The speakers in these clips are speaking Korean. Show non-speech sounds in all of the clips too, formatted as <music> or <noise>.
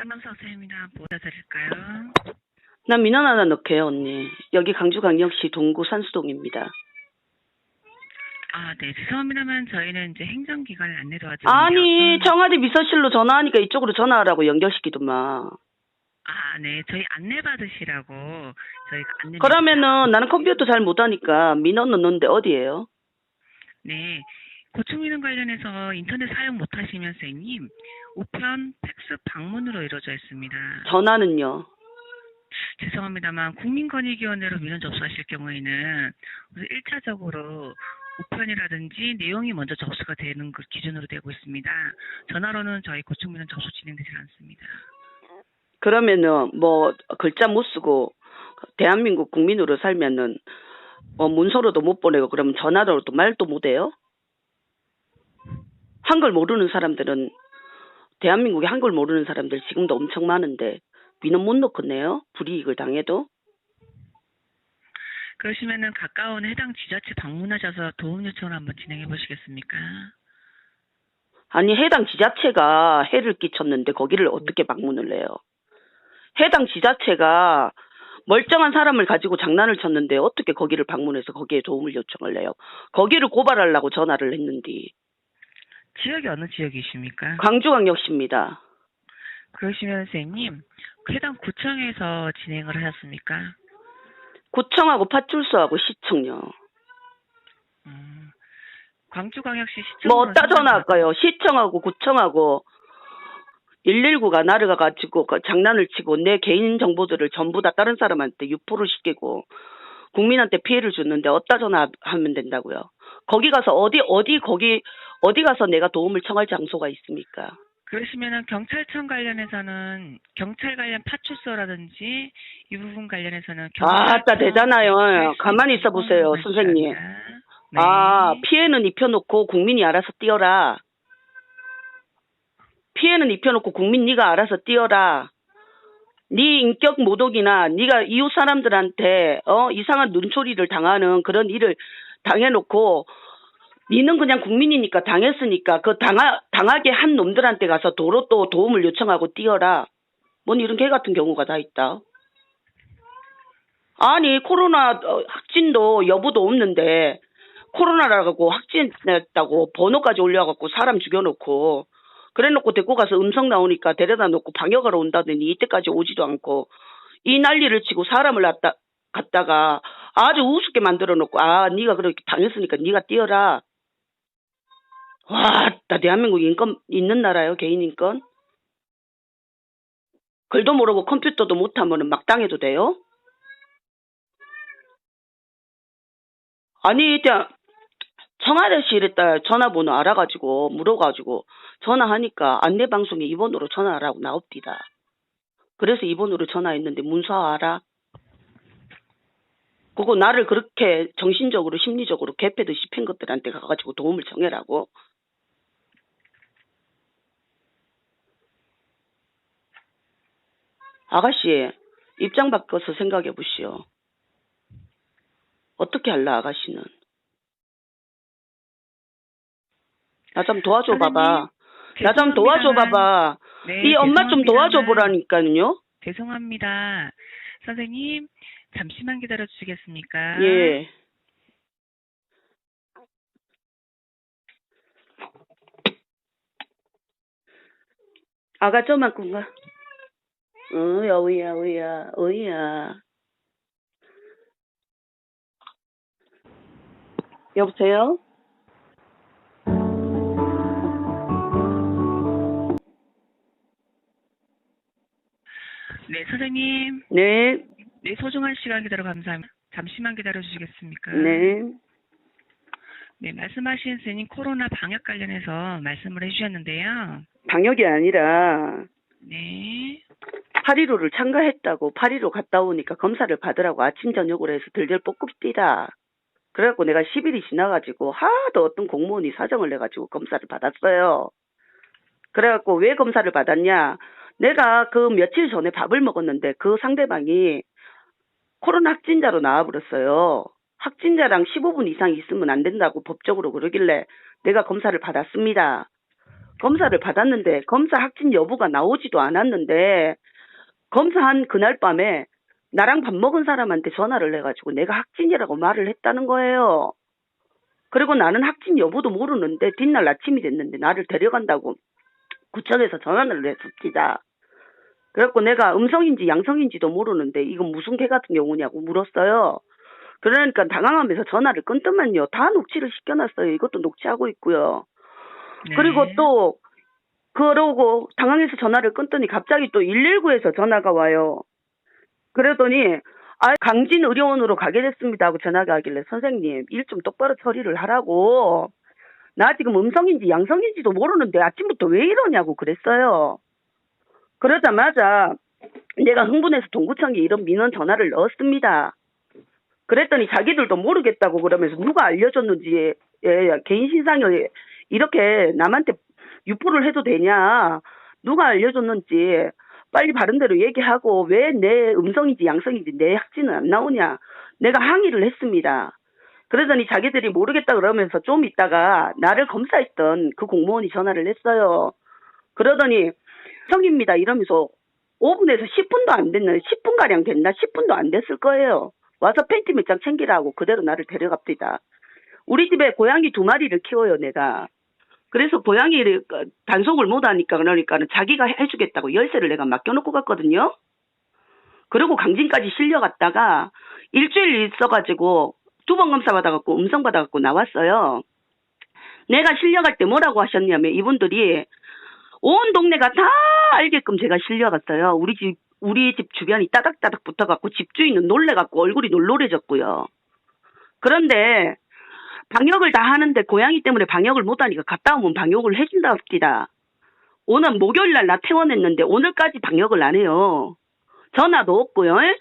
한명서 선생님이나 보다 드릴까요? 나 민원 하나 넣게요, 언니. 여기 강주광역시 동구 산수동입니다. 아, 네. 죄송합니다만 저희는 이제 행정기관에 안내 도와드리는데 아니, 청와대 비서실로 전화하니까 이쪽으로 전화하라고 연결시키더만. 아, 네. 저희 안내 받으시라고 저희가 안내 그러면은 나는 컴퓨터 잘 못하니까 민원 넣는데 어디예요? 네. 고충민원 관련해서 인터넷 사용 못 하시면 선생님 우편 팩스 방문으로 이루어져 있습니다. 전화는요? 죄송합니다만 국민권익위원회로 민원 접수하실 경우에는 우선 1차적으로 우편이라든지 내용이 먼저 접수가 되는 것 기준으로 되고 있습니다. 전화로는 저희 고충민원 접수 진행되지 않습니다. 그러면은 뭐 글자 못 쓰고 대한민국 국민으로 살면은 뭐 문서로도 못 보내고 그러면 전화로도 말도 못 해요? 한글 모르는 사람들은 대한민국에 한글 모르는 사람들 지금도 엄청 많은데 민원 못 넣겠네요? 불이익을 당해도? 그러시면은 가까운 해당 지자체 방문하셔서 도움 요청을 한번 진행해 보시겠습니까? 아니 해당 지자체가 해를 끼쳤는데 거기를 어떻게 방문을 해요? 해당 지자체가 멀쩡한 사람을 가지고 장난을 쳤는데 어떻게 거기를 방문해서 거기에 도움을 요청을 해요? 거기를 고발하려고 전화를 했는데 지역이 어느 지역이십니까? 광주광역시입니다. 그러시면 선생님 그 해당 구청에서 진행을 하셨습니까? 구청하고 파출소하고 시청요. 음, 광주광역시 시청 뭐 어디다 전화할까요? 시청하고 구청하고 119가 나르가 가지고 그 장난을 치고 내 개인 정보들을 전부 다 다른 사람한테 유포를 시키고 국민한테 피해를 줬는데 어디다 전화하면 된다고요? 거기 가서 어디 어디 거기 어디 가서 내가 도움을 청할 장소가 있습니까? 그러시면은 경찰청 관련해서는 경찰 관련 파출소라든지 이 부분 관련해서는 아따 되잖아요. 경찰청 가만히 있어 보세요, 선생님. 바랍니다. 네. 아, 피해는 입혀놓고 국민이 알아서 뛰어라. 피해는 입혀놓고 국민 네가 알아서 뛰어라. 네 인격 모독이나 네가 이웃 사람들한테 어 이상한 눈초리를 당하는 그런 일을 당해놓고 니는 그냥 국민이니까 당했으니까 그 당하 당하게 한 놈들한테 가서 도로 또 도움을 요청하고 뛰어라. 뭔 이런 개 같은 경우가 다 있다. 아니 코로나 어, 확진도 여부도 없는데 코로나라고 확진했다고 번호까지 올려갖고 사람 죽여놓고 그래놓고 데리고 가서 음성 나오니까 데려다 놓고 방역하러 온다더니 이때까지 오지도 않고 이 난리를 치고 사람을 갖다, 갖다가 아주 우습게 만들어 놓고 아 네가 그렇게 당했으니까 네가 뛰어라 와, 나 대한민국 인권 있는 나라요 개인 인권 글도 모르고 컴퓨터도 못하면은 막 당해도 돼요? 아니, 일단 청와대실에다 전화번호 알아가지고 물어가지고 전화하니까 안내방송에 이번호로 전화하라고 나옵디다. 그래서 이번호로 전화했는데 문서 알아? 그거 나를 그렇게 정신적으로 심리적으로 개패듯이 팬 것들한테 가가지고 도움을 청해라고. 아가씨 입장 바꿔서 생각해 보시오. 어떻게 할라 아가씨는? 나 좀 도와줘 봐봐. 나 좀 도와줘 봐봐. 네, 이 엄마 좀 도와줘 보라니까요. 죄송합니다. 선생님, 잠시만 기다려 주시겠습니까? 예. 아가 좀만큼가. 어, 여우야, 어이야, 어이야. 여보세요? 네, 선생님. 네, 네, 소중한 시간 기다려 감사합니다. 잠시만 기다려 주시겠습니까? 네. 네, 말씀하신 선생님 코로나 방역 관련해서 말씀을 해주셨는데요. 방역이 아니라 네. 8.15를 참가했다고 8.15 갔다 오니까 검사를 받으라고 아침 저녁으로 해서 들들 볶급 뛰다. 그래갖고 내가 10일이 지나가지고 하도 어떤 공무원이 사정을 내가지고 검사를 받았어요. 그래갖고 왜 검사를 받았냐? 내가 그 며칠 전에 밥을 먹었는데 그 상대방이 코로나 확진자로 나와버렸어요. 확진자랑 15분 이상 있으면 안 된다고 법적으로 그러길래 내가 검사를 받았습니다. 검사를 받았는데 검사 확진 여부가 나오지도 않았는데 검사한 그날 밤에 나랑 밥 먹은 사람한테 전화를 해가지고 내가 확진이라고 말을 했다는 거예요. 그리고 나는 확진 여부도 모르는데 뒷날 아침이 됐는데 나를 데려간다고 구청에서 전화를 했습니다. 그래갖고 내가 음성인지 양성인지도 모르는데 이건 무슨 개 같은 경우냐고 물었어요. 그러니까 당황하면서 전화를 끊더만요. 다 녹취를 시켜놨어요. 이것도 녹취하고 있고요. 네. 그리고 또 그러고 당황해서 전화를 끊더니 갑자기 또 119에서 전화가 와요. 그러더니 아 강진 의료원으로 가게 됐습니다 하고 전화가 하길래 선생님 일 좀 똑바로 처리를 하라고 나 지금 음성인지 양성인지도 모르는데 아침부터 왜 이러냐고 그랬어요. 그러자마자 내가 흥분해서 동구청에 이런 민원 전화를 넣었습니다. 그랬더니 자기들도 모르겠다고 그러면서 누가 알려줬는지 예, 개인 신상을 이렇게 남한테 유포를 해도 되냐 누가 알려줬는지 빨리 바른 대로 얘기하고 왜 내 음성인지 양성인지 내 확진은 안 나오냐 내가 항의를 했습니다. 그러더니 자기들이 모르겠다 그러면서 좀 있다가 나를 검사했던 그 공무원이 전화를 했어요. 그러더니 성입니다 이러면서 5분에서 10분도 안 됐나 10분가량 됐나 10분도 안 됐을 거예요. 와서 팬티 몇 장 챙기라고 그대로 나를 데려갑니다. 우리 집에 고양이 두 마리를 키워요 내가. 그래서 고양이를 그 단속을 못하니까 그러니까는 자기가 해주겠다고 열쇠를 내가 맡겨놓고 갔거든요. 그리고 강진까지 실려갔다가 일주일 있어가지고 두 번 검사 받아갖고 음성 받아갖고 나왔어요. 내가 실려갈 때 뭐라고 하셨냐면 이분들이 온 동네가 다 알게끔 제가 실려갔어요. 우리 집 우리 집 주변이 따닥따닥 붙어갖고 집주인은 놀래갖고 얼굴이 놀노래졌고요. 그런데 방역을 다 하는데 고양이 때문에 방역을 못하니까 갔다 오면 방역을 해준다 합니다. 오늘 목요일 날 나 퇴원했는데 오늘까지 방역을 안 해요. 전화도 없고요. 에?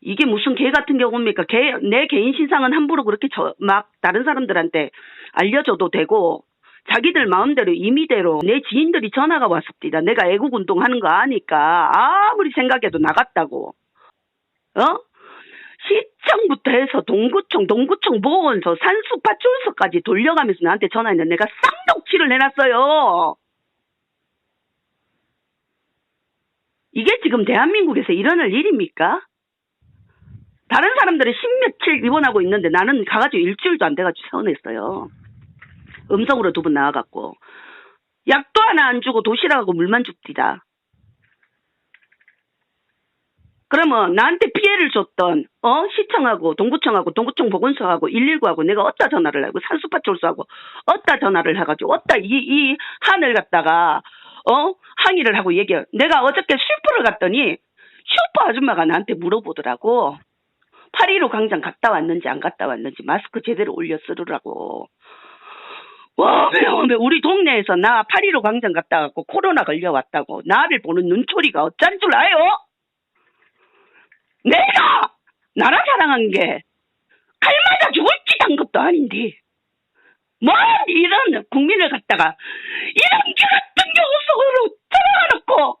이게 무슨 개 같은 경우입니까? 개, 내 개인 신상은 함부로 그렇게 저, 막 다른 사람들한테 알려줘도 되고 자기들 마음대로 임의대로 내 지인들이 전화가 왔습니다. 내가 애국운동 하는 거 아니까 아무리 생각해도 나갔다고. 어? 시청부터 해서 동구청, 동구청 보건소, 산수 파출소까지 돌려가면서 나한테 전화했는데 내가 쌍독치를 해놨어요. 이게 지금 대한민국에서 일어날 일입니까? 다른 사람들은 십몇칠 입원하고 있는데 나는 가가지고 일주일도 안 돼가지고 퇴원했어요. 음성으로 두번 나와갖고. 약도 하나 안 주고 도시락하고 물만 줍디다. 그러면 나한테 피해를 줬던 어 시청하고 동구청하고 동구청 보건소하고 119하고 내가 어디다 전화를 하고 산수파출소하고 어디다 전화를 해가지고 어디다 이, 이 한을 갖다가 어 항의를 하고 얘기해. 내가 어저께 슈퍼를 갔더니 슈퍼 아줌마가 나한테 물어보더라고. 8.15 광장 갔다 왔는지 안 갔다 왔는지 마스크 제대로 올려 쓰르라고. 와, 왜, 우리 동네에서 나 8.15 광장 갔다 왔고 코로나 걸려왔다고 나를 보는 눈초리가 어쩐 줄 아요? 내가 나라 사랑한 게 칼맞아 죽을 짓한 것도 아닌데 뭐 이런 국민을 갖다가 이런 개 같은 경우 속으로 들어가놓고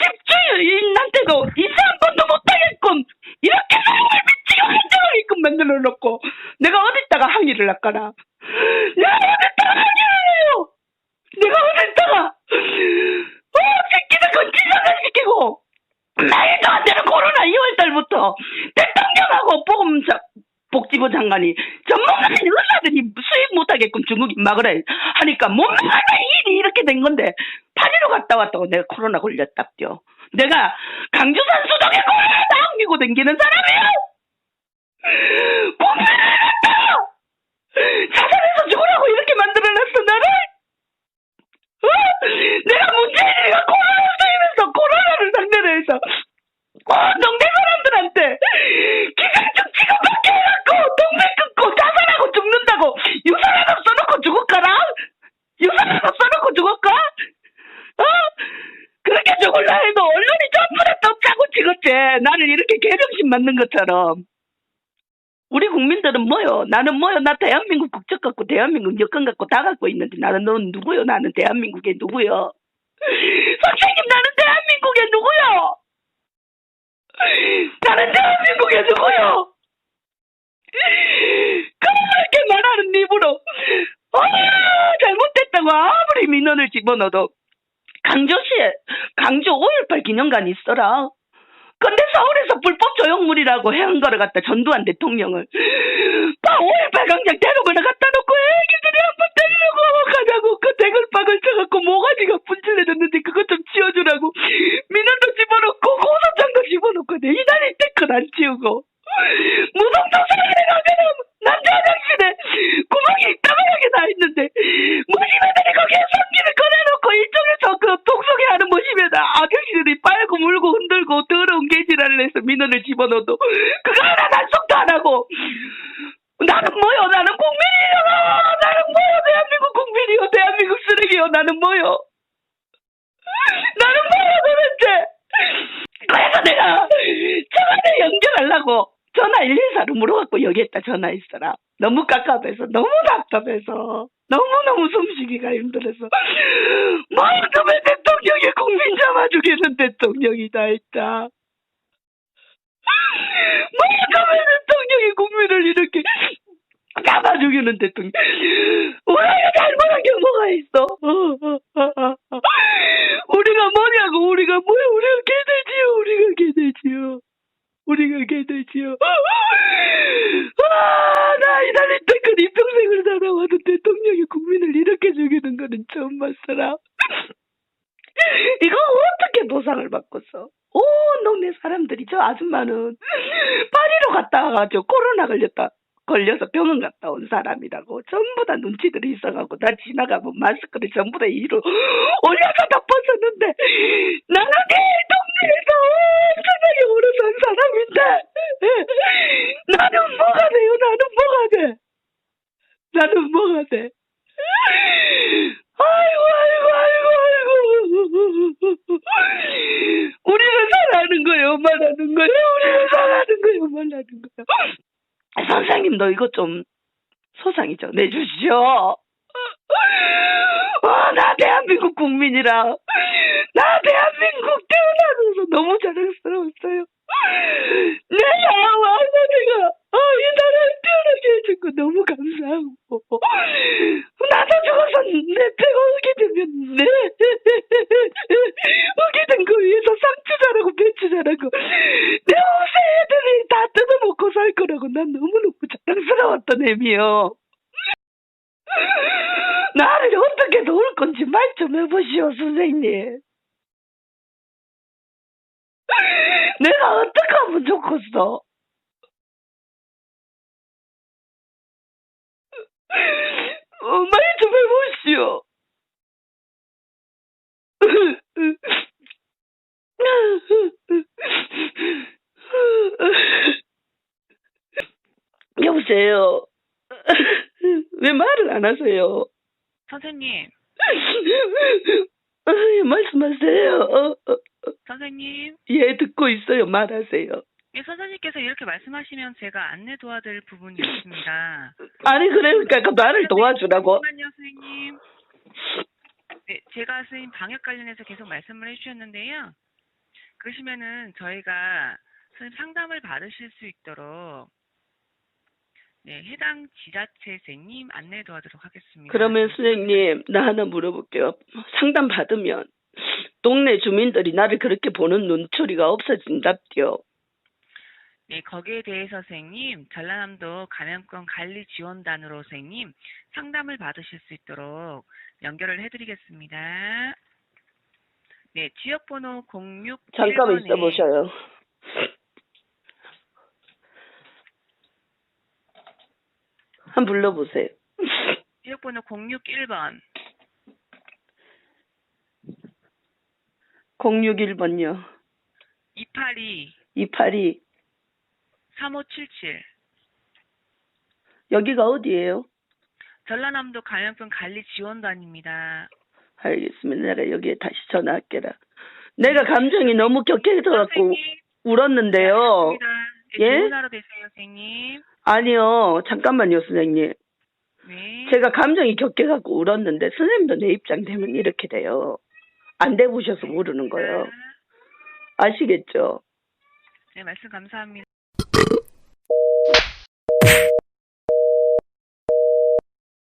집주인한테도 인사 한 번도 못하게끔 이렇게 사람을 미치게 환장하게끔 만들어 놓고 내가 어디다가 항의를 할까나. 내가 어디다가 항의를 해요? 내가 어디다가 어 새끼들 건지사를 시키고 말도 안 되는 코로나 2월 달부터 대통령하고 보험 복지부 장관이 전문가인 의사들이 수입 못하게끔 중국인 막으라 하니까 못 막아서 일이 이렇게 된 건데 파리로 갔다 왔다고 내가 코로나 걸렸답죠. 내가 강주산 수동에 코로나 당기고 댕기는 사람이에요. 해놨다. 자살해서 죽으라고 이렇게 만들어놨어 나를. 어? 내가 문재인이가 코로나 수입에서 코로나를 상 해서 온 동네 사람들한테 기생충 취급받게 해갖고 동네 끊고 자살하고 죽는다고 유산화도 써놓고 죽을까라? 유산화도 써놓고 죽을까? 어? 그렇게 죽을라 해도 언론이 전부 다 떡차고 찍었지 나를 이렇게 개병신 만든 것처럼 우리 국민들은 뭐요? 나는 뭐요? 나 대한민국 국적 갖고 대한민국 여권 갖고 다 갖고 있는데 나는 넌 누구요? 나는 대한민국의 누구요? <laughs> 선생님 나는 대한민국의 누구요? 나는 누구요? 그렇게 말하는 입으로 어? 아, 잘못됐다고 아무리 민원을 집어넣어도 강조시에 강조 5.18 기념관이 있어라. 근데 서울에서 불법 조형물이라고 해한 거를 갖다 전두환 대통령을 막5.18 광장 대로를 갖다 놓고 애기들이 한번 때리려고 가자고 그 대글박을 쳐갖고 모가지가 분질해졌는데 그것 좀 치워주라고 민원도 집어넣고 고소장도 집어넣고 내 이날이 때껏 안 치우고 무성도 소리를 하면은 남자 화장실에 구멍이 이따만하게 나 있는데 모시매들이 거기에 성기를 꺼내놓고 이쪽에서 그 독속에 하는 모시매다 아저씨들이 빨고 물고 흔들고 더러운 개지랄을 해서 민원을 집어넣어도 그거 하나 단속도 안 하고 나는 뭐요 나는 국민이요 나는 뭐요 대한민국 국민이요 대한민국 쓰레기요 나는 뭐요 도대체 그래서 내가 청와대 연결하려고 전화 114로 물어갖고 여기에다 전화했어라. 너무 깝깝해서, 너무 답답해서, 너무너무 숨쉬기가 힘들어서, 만큼의 대통령이 국민 잡아주기는 대통령이다 했다. 만큼의 대통령이 국민을 이렇게 잡아주기는 대통령. 우리가 잘못한 게 뭐가 있어? 우리가 뭐냐고, 우리가 뭐야, 우리가 개돼지요, 우리가 개돼지요. 우리가 개돼지요. 아, 나 이날이 때까지 이 평생을 살아와도 대통령이 국민을 이렇게 죽이는 거는 처음 봤어라. 이거 어떻게 보상을 받겠어? 온 동네 사람들이 저 아줌마는 파리로 갔다 와가지고 코로나 걸렸다. 걸려서 병원 갔다 온 사람이라고 전부 다 눈치들이 있어가고 나 지나가면 마스크를 전부 다 이로 올려서 다 벗었는데 나는 이 동네에서 엄청나게 산 사람인데 나는 뭐가 돼요 나는 뭐가 돼 나는 뭐가 돼 아이고 아이고 아이고 아이고 우리는 잘하는 거예요 말하는 거예요 우리는 잘하는 거예요 말하는 거예요 이것 좀 소상히 좀 내주시오. 아, 나 대한민국 국민이라. 나 대한민국 태어나서 너무 자랑스러웠어요. 내가 와서 내가 아, 이 해준 거 너무 감사하고 나도 죽어서 내 배가 오게 되면 내 오게 된 거 위해서 상추 자라고 배추 자라고 내 옷에 애들이 다 뜯어먹고 살 거라고 난 너무너무 자랑스러웠던 애미요. 나를 어떻게 도울 건지 말 좀 해보시오, 선생님. 내가 어떻게 하면 좋겠어? 어, 말좀 해보시오. 여보세요. 왜 말을 안 하세요? 선생님, 아, 말씀하세요. 어, 어, 선생님. 예, 듣고 있어요. 말하세요. 예, 선생님께서 이렇게 말씀하시면 제가 안내 도와드릴 부분이 있습니다. 아니, 그러니까 그 나를 도와주라고. 잠깐만요, 선생님. 네, 제가 선생님 방역 관련해서 계속 말씀을 해주셨는데요. 그러시면은 저희가 선생님 상담을 받으실 수 있도록 네, 해당 지자체생님 안내 도와드리도록 하겠습니다. 그러면 선생님, 나 하나 물어볼게요. 상담 받으면 동네 주민들이 나를 그렇게 보는 눈초리가 없어진답디요. 네, 거기에 대해서 선생님, 전라남도 감염권 관리 지원단으로 선생님 상담을 받으실 수 있도록 연결을 해드리겠습니다. 네, 지역번호 06 잠깐만 있어 보셔요. 한번 불러보세요. 지역번호 061번 061번요. 282 282. 3577 여기가 어디예요? 전라남도 감염병 관리 지원단입니다. 알겠습니다. 내가 여기에 다시 전화할게라. 내가 감정이 너무 격해져갖고 울었는데요. 네, 예? 좋은 하루 되세요, 선생님. 아니요. 잠깐만요, 선생님. 네. 제가 감정이 격해갖고 울었는데 선생님도 내 입장 되면 이렇게 돼요. 안 돼보셔서 모르는 거예요. 아시겠죠? 네, 말씀 감사합니다.